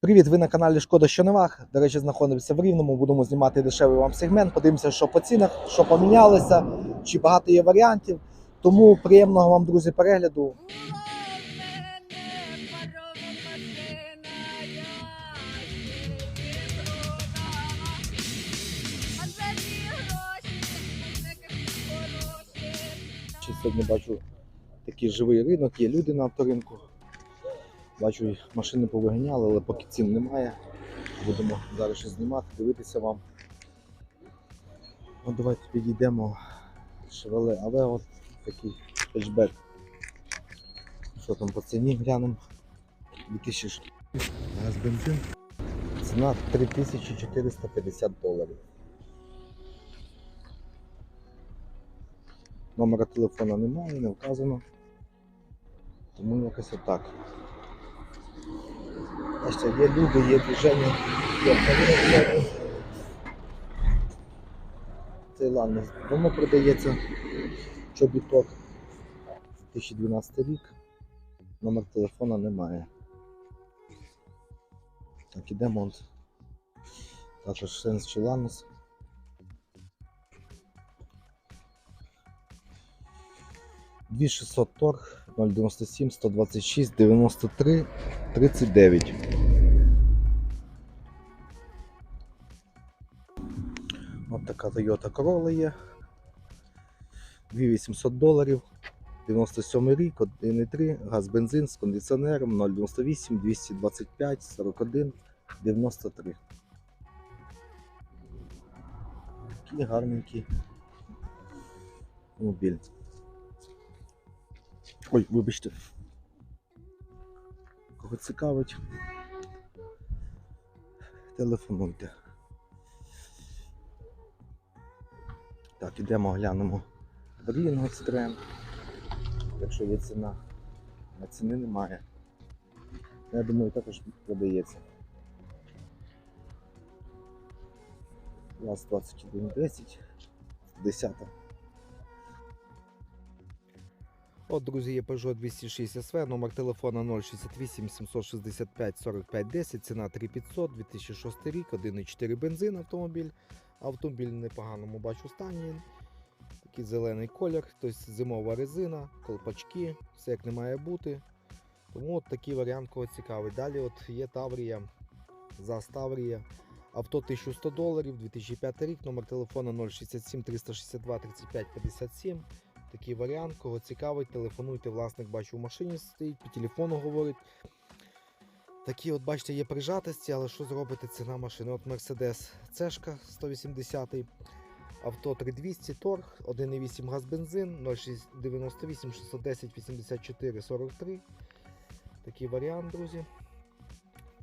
Привіт, ви на каналі Шкода Щоневах. До речі, знаходимося в Рівному. Будемо знімати дешевий вам сегмент. Подивимося, що по цінах, що помінялося, чи багато є варіантів. Тому приємного вам, друзі, перегляду. Сьогодні бачу такий живий ринок, є люди на авторинку. Бачу, машини повиганяли, але поки цін немає. Будемо зараз ще знімати, дивитися вам. От давайте підійдемо. Шевеле, але от такий хетчбек. Що там по ціні глянемо? 2000. Газ бензин. Ціна 3450 доларів. Номера телефона немає, не вказано. Тому якось отак. Бачите, є люди, є движення. Цей ладно, давно продається чобіток. 2012 рік. Номер телефона немає. Так, ідемо. от. Також Сенс Челанус. Дві 600 торг 097 126 93 39. От така Toyota Corolla є. 2800 доларів. 97 рік, 1,3, газ бензин з кондиціонером 098 225 41 93. Такий гарненький автомобіль. Ой, вибачте. Кого цікавить, телефонуйте. Так, ідемо глянемо Брін Екстрем. Якщо є ціна, а ціни немає. Я думаю, також продається. ВАЗ 2110, 10. От, друзі, є Peugeot 206 SV, номер телефона 068 765 45 10, ціна 3500, 2006 рік, 1,4 бензин автомобіль. Автомобіль в непоганому бачу стані. Такий зелений колір, тобто зимова резина, колпачки, все як не має бути. Тому от такий варіант кого цікавий. Далі от є Таврія, ЗАЗ Таврія. Авто 1100 доларів, 2005 рік, номер телефона 067 362 35 57. Такий варіант, кого цікавить, телефонуйте, власник бачу в машині стоїть, по телефону говорить. Такі, от бачите, є прижатості, але що зробити ціна машини? От Mercedes C 180 авто 3200 торг, 1,8 газ бензин, 098 610 84 43. Такий варіант, друзі.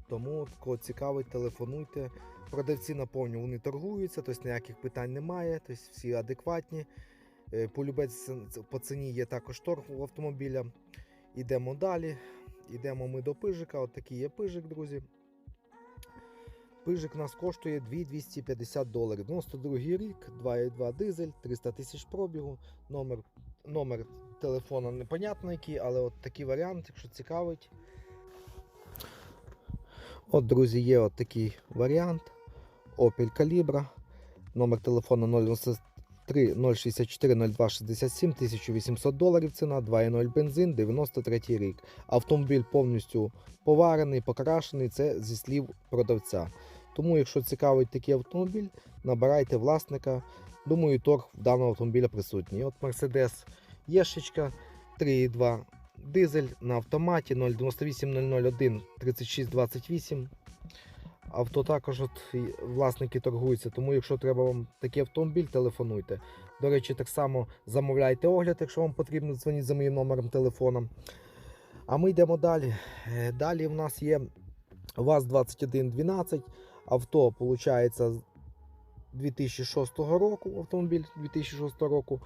Тому, кого цікавить, телефонуйте. Продавці наповню вони торгуються, тобто ніяких питань немає, тобто всі адекватні. Е, Полюбець по ціні є також торг у автомобіля. Йдемо далі. Йдемо ми до пижика. От такий є пижик, друзі. Пижик нас коштує 2250 доларів. 92 рік, 2,2 дизель, 300 тисяч пробігу. Номер, номер телефона непонятно який, але от такий варіант, якщо цікавить. От, друзі, є от такий варіант. Opel Calibra. Номер телефону 093 064 02 67 1800 доларів ціна, 2,0 бензин, 93 рік. Автомобіль повністю поварений, покрашений, це зі слів продавця. Тому, якщо цікавить такий автомобіль, набирайте власника. Думаю, торг в даного автомобіля присутній. От Mercedes Єшечка 3,2 дизель на автоматі 098 001 3628. Авто також от власники торгуються, тому якщо треба вам такий автомобіль, телефонуйте. До речі, так само замовляйте огляд, якщо вам потрібно, дзвоніть за моїм номером телефону. А ми йдемо далі. Е, Далі в нас є ВАЗ-2112. Авто, виходить, 2006 року, автомобіль 2006 року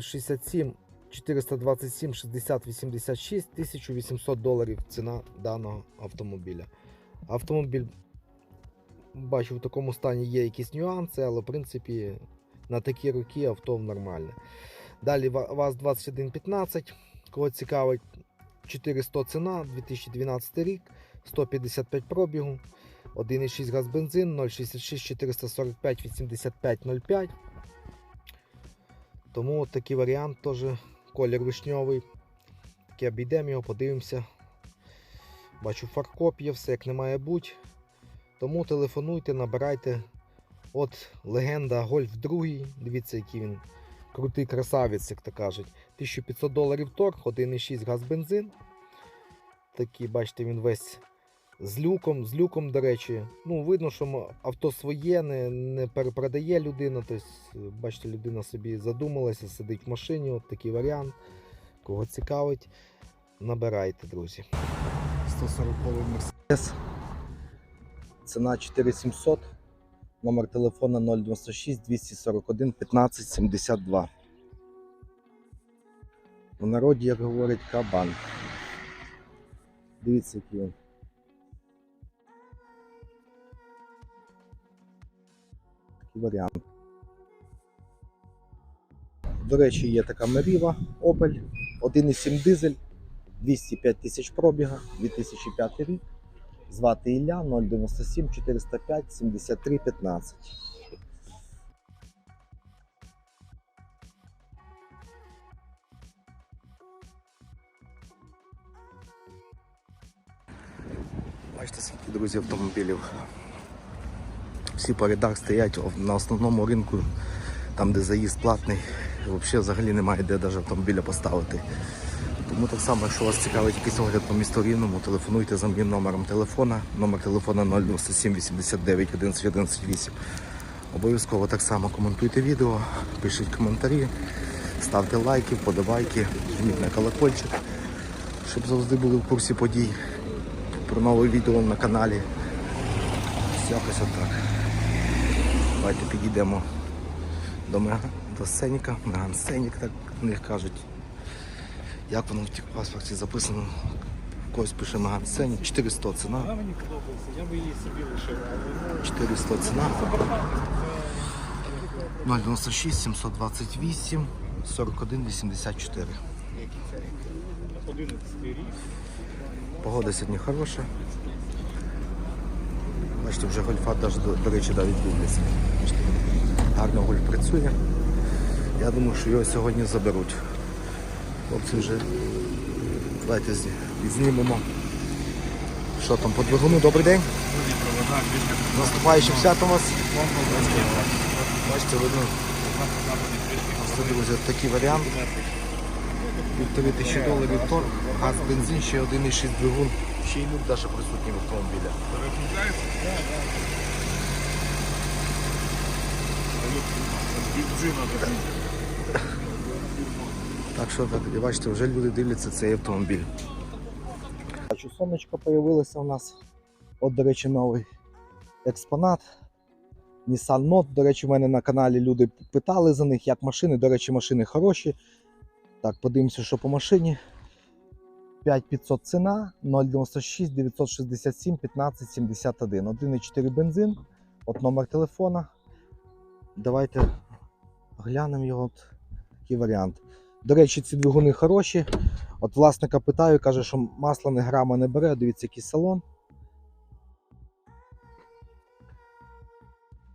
067 427 60 86 1800 доларів ціна даного автомобіля. Автомобіль бачу в такому стані є якісь нюанси, але в принципі на такі роки авто нормальне. Далі ВАЗ-2115, кого цікавить 400 ціна, 2012 рік, 155 пробігу, 1,6 газ бензин, 066 445 85 05. Тому такий варіант теж колір вишньовий. Таки обійдемо його, подивимося. Бачу фаркоп є, все як не має бути. Тому телефонуйте, набирайте. От легенда Гольф 2. Дивіться, який він крутий красавець, як то кажуть. 1500 доларів торг, 1,6 газ бензин. Такий, бачите, він весь з люком, з люком, до речі. Ну, видно, що авто своє, не, не перепродає людина. Тобто, бачите, людина собі задумалася, сидить в машині. От такий варіант. Кого цікавить, набирайте, друзі. 140 Мерседес. Ціна 4700. Номер телефона 096 241 15 72. У народі, як говорять, кабан. Дивіться, який він. Такий варіант. До речі, є така Меріва Opel 1,7 дизель, 205 тисяч пробіга, 2005 рік. Звати Ілля 097 405 73 15. Бачите, скільки друзі автомобілів. Всі по рядах стоять на основному ринку, там де заїзд платний, взагалі немає де навіть автомобіля поставити. Тому так само, якщо вас цікавить якийсь огляд по місту Рівному, телефонуйте за моїм номером телефона. Номер телефона 097 89 11 118. Обов'язково так само коментуйте відео, пишіть коментарі, ставте лайки, вподобайки, жміть на колокольчик, щоб завжди були в курсі подій про нове відео на каналі. Ось Якось отак. Давайте підійдемо до, мега, до сценіка, меган сценік, так в них кажуть. Як воно в тих паспорті записано? Когось пише Меган Сценік, 400 ціна. Вона мені подобається, я би її собі лишив, ну, 400 ціна. 096 728 41 84. 11. Погода сьогодні хороша. Бачите, вже гольфа даже, до, до речі, да, відбудеться. Гарно гольф працює. Я думаю, що його сьогодні заберуть. Хлопці вже давайте зні- знімемо. Що там по двигуну? Добрий день. З Наступаючим святом вас. Бачите, видно. Ось, такий варіант. Півтори тисячі доларів торг, газ, бензин, ще 1,6 двигун. Ще й люк навіть присутній в автомобілі. Бензина. Так що так, бачите, вже люди дивляться цей автомобіль. Сонечко з'явилося у нас. От, до речі, новий експонат. Nissan Note. До речі, в мене на каналі люди питали за них, як машини. До речі, машини хороші. Так, подивимося, що по машині. 5500 ціна, 096 967 15 71. 1,4 бензин. От номер телефона. Давайте глянемо його. От такий варіант. До речі, ці двигуни хороші. От власника питаю, каже, що масло не грама не бере. Дивіться, який салон.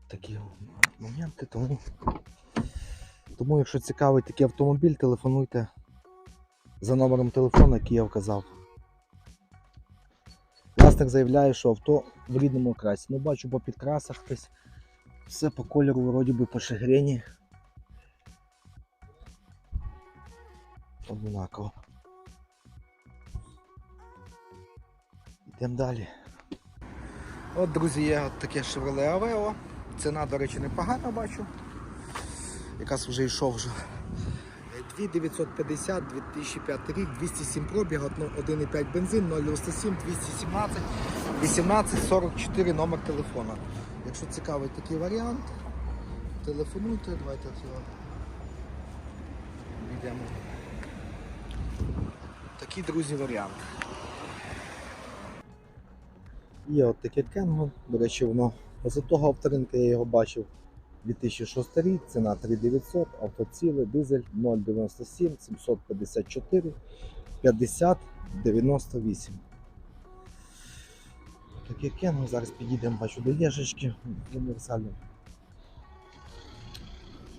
Такі моменти, тому. Тому, якщо цікавий такий автомобіль, телефонуйте за номером телефону, який я вказав. Власник заявляє, що авто в рідному окрасі. Ну, бачу по підкрасах. Все по кольору, вроді би по шагрені. Однаково. Йдемо далі. От, друзі, є от таке Chevrolet Aveo. Ціна, до речі, непогана бачу. Якраз вже йшов вже. 2950, 2005 рік, 207 пробіг, 1,5 бензин, 097, 217, 18, 44 номер телефона. Якщо цікавий такий варіант, телефонуйте, давайте цього. Йдемо. Такий, друзі, варіант. Є от таке Кенго, до речі, воно того авторинка я його бачив 2006 рік, ціна 3900, автоціле, дизель 097 754 50 98. Таке кену, зараз підійдемо, бачу до Єжечки універсальний.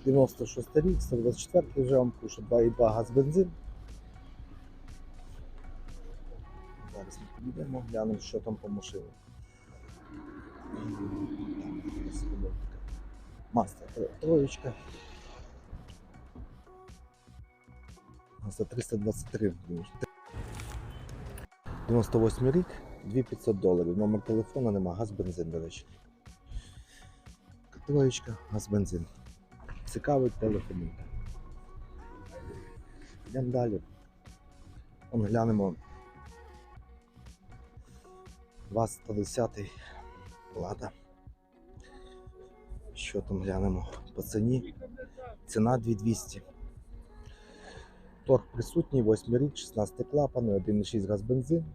96 рік, 124 вже вам пишу, 2,2 газ бензин. Зараз ми підійдемо, глянемо, що там по машині. Мастер троєчка. За 323 гривень. 98 рік, 2500 доларів. Номер телефону нема, газ бензин, до речі. Троєчка, газ бензин. Цікавить телефонуйте. Йдемо далі. Он глянемо. ВАЗ 110 Лада. Що там глянемо по ціні? Ціна 2200. Торг присутній, 8 рік, 16 клапани, 1,6 газ бензин,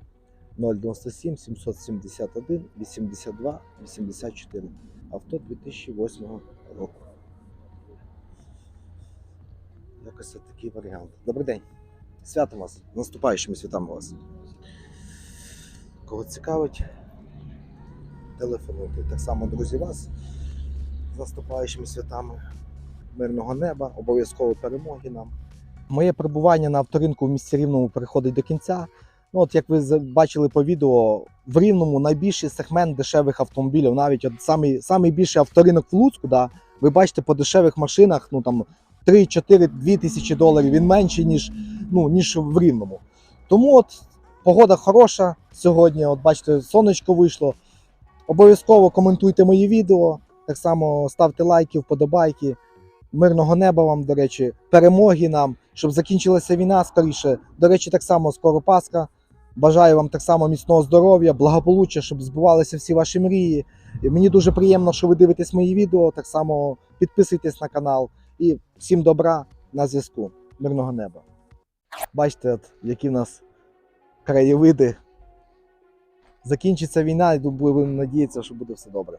097 771 82 84. Авто 2008 року. Якось такий варіант. Добрий день. Святом вас. Наступаючими святами вас. Кого цікавить, телефонуйте. Так само, друзі, вас з наступаючими святами. Мирного неба, обов'язково перемоги нам. Моє перебування на авторинку в місті Рівному переходить до кінця. Ну, от як ви бачили по відео, в Рівному найбільший сегмент дешевих автомобілів. Навіть от самий, самий більший авторинок в Луцьку, да, ви бачите по дешевих машинах, ну там 3, 4, 2 тисячі доларів. Він менший, ніж, ну, ніж в Рівному. Тому от погода хороша сьогодні. От бачите, сонечко вийшло. Обов'язково коментуйте мої відео. Так само ставте лайки, вподобайки. Мирного неба вам, до речі, перемоги нам, щоб закінчилася війна скоріше. До речі, так само скоро Пасха. Бажаю вам так само міцного здоров'я, благополуччя, щоб збувалися всі ваші мрії. І мені дуже приємно, що ви дивитесь мої відео. Так само підписуйтесь на канал. І всім добра на зв'язку. Мирного неба. Бачите, от, які в нас краєвиди. Закінчиться війна, і будемо надіятися, що буде все добре.